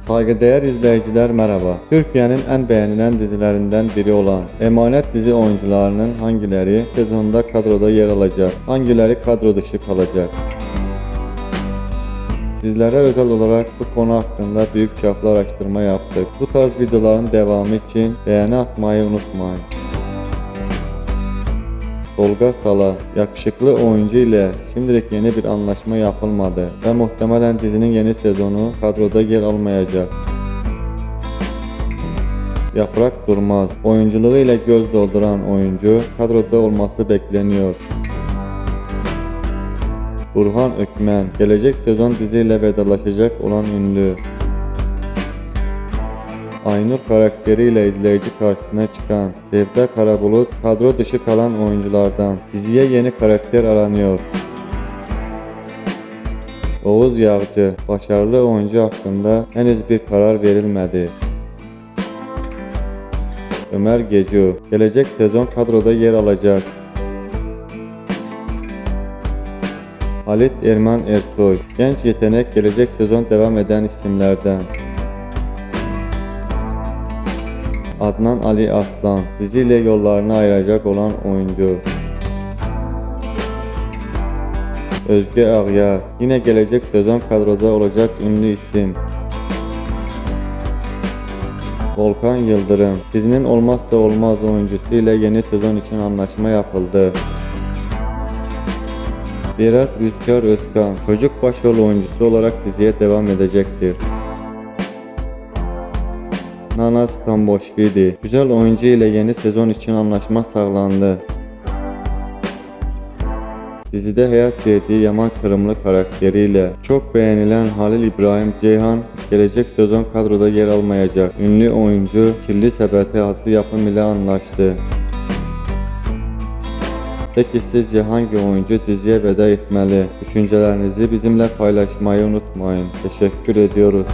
Saygıdeğer izleyiciler merhaba. Türkiye'nin en beğenilen dizilerinden biri olan Emanet dizi oyuncularının hangileri sezonda kadroda yer alacak, hangileri kadro dışı kalacak? Sizlere özel olarak bu konu hakkında büyük çaplı araştırma yaptık. Bu tarz videoların devamı için beğeni atmayı unutmayın. Tolga Sala, yakışıklı oyuncu ile şimdilik yeni bir anlaşma yapılmadı ve muhtemelen dizinin yeni sezonu kadroda yer almayacak. Yaprak Durmaz, oyunculuğu ile göz dolduran oyuncu kadroda olması bekleniyor. Burhan Ökmen, gelecek sezon diziyle vedalaşacak olan ünlü. Aynur karakteriyle izleyici karşısına çıkan Sevda Karabulut kadro dışı kalan oyunculardan diziye yeni karakter aranıyor. Oğuz Yağcı başarılı oyuncu hakkında henüz bir karar verilmedi. Ömer Gecu gelecek sezon kadroda yer alacak. Halit Erman Ersoy genç yetenek gelecek sezon devam eden isimlerden. Adnan Ali Aslan diziyle yollarını ayıracak olan oyuncu. Özge Ağyar yine gelecek sezon kadroda olacak ünlü isim. Volkan Yıldırım dizinin olmazsa olmaz oyuncusu ile yeni sezon için anlaşma yapıldı. Berat Rüzgar Özkan çocuk başrol oyuncusu olarak diziye devam edecektir. Nana Stamboşvili güzel oyuncu ile yeni sezon için anlaşma sağlandı. Dizide hayat verdiği Yaman Kırımlı karakteriyle çok beğenilen Halil İbrahim Ceyhan gelecek sezon kadroda yer almayacak. Ünlü oyuncu Kirli Sepeti adlı yapım ile anlaştı. Peki sizce hangi oyuncu diziye veda etmeli? Düşüncelerinizi bizimle paylaşmayı unutmayın. Teşekkür ediyoruz.